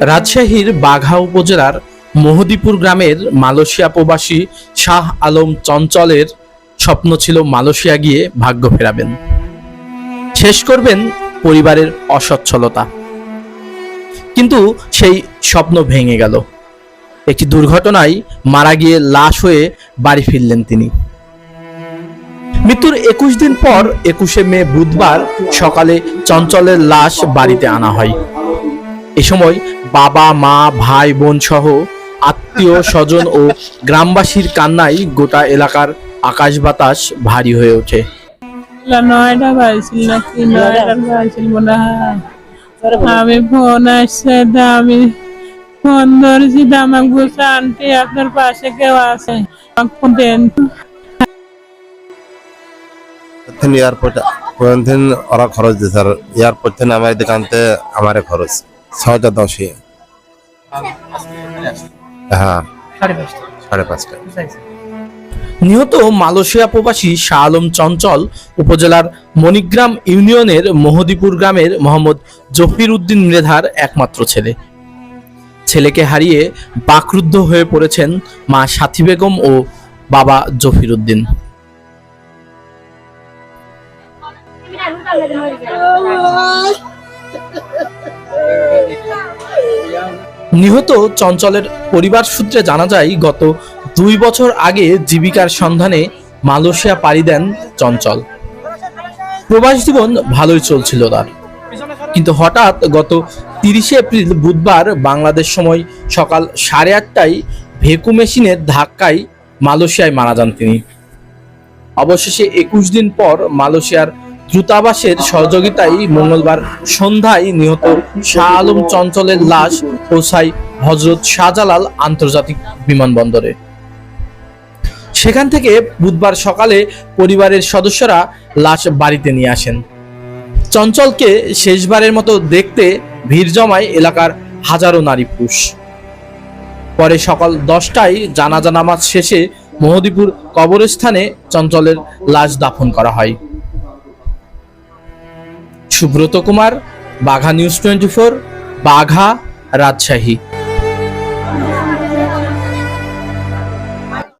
রাজশাহীর বাঘা উপজেলার মহদীপুর গ্রামের মালয়েশিয়া প্রবাসী শাহ আলম চঞ্চলের স্বপ্ন ছিল মালয়েশিয়া গিয়ে ভাগ্য ফেরাবেন। শেষ করবেন পরিবারের অসচ্ছলতা। কিন্তু সেই স্বপ্ন ভেঙে গেল। একটি দুর্ঘটনায় মারা গিয়ে লাশ হয়ে বাড়ি ফিরলেন তিনি। মৃত্যুর একুশ দিন পর একুশে মে বুধবার সকালে চঞ্চলের লাশ বাড়িতে আনা হয়। এ সময় বাবা মা ভাই বোন সহ আত্মীয় স্বজন ও গ্রামবাসীর কান্নায় গোটা এলাকার আকাশ বাতাস ভারী হয়ে ওঠে। নয়টা বাজছিল নাকি? নয়টা বাজছিল মনে হয়। আমি ফোন আসছে আমি ফোন ধরেছি আমাকে বলছে আন্টি আপনার পাশে কেউ আছে? দেন। এয়ারপোর্ট ওরা খরচ দিছে। আর এয়ারপোর্ট থেকে আমার দোকানতে আমারে খরচ। ছ হাজার দশে। হ্যাঁ। সাড়ে পাঁচটা। নিহত মালয়েশিয়া প্রবাসী শাহ আলম চঞ্চল উপজেলার মণিগ্রাম ইউনিয়নের মহদীপুর গ্রামের মোহাম্মদ জফির উদ্দিন মৃধার একমাত্র ছেলে। ছেলেকে হারিয়ে বাকরুদ্ধ হয়ে পড়েছেন মা সাথী বেগম ও বাবা জফির উদ্দিন। নিহত চঞ্চলের পরিবার সূত্রে জানা যায়, গত দুই বছর আগে জীবিকার সন্ধানে মালয়েশিয়া পাড়ি দেন চঞ্চল। প্রবাস জীবন ভালোই চলছিল তার। কিন্তু হঠাৎ গত তিরিশে এপ্রিল বুধবার বাংলাদেশ সময় সকাল সাড়ে আটটায় ভেকু মেশিনের ধাক্কায় মালয়েশিয়ায় মারা যান তিনি। অবশেষে একুশ দিন পর মালয়েশিয়ার দূতাবাসের সহযোগিতায় মঙ্গলবার সন্ধ্যায় নিহত শাহ আলম চঞ্চলের লাশ পৌঁছায় হজরত শাহজালাল আন্তর্জাতিক বিমানবন্দরে। সেখান থেকে বুধবার সকালে পরিবারের সদস্যরা লাশ বাড়িতে নিয়ে আসেন। চঞ্চলকে শেষবারের মতো দেখতে ভিড় জমায় এলাকার হাজারো নারী পুরুষ। পরে সকাল দশটায় জানাজা নামাজ শেষে মহদীপুর কবরস্থানে চঞ্চলের লাশ দাফন করা হয়। Subrata Kumar Bagha news twenty four Bagha Rajshahi.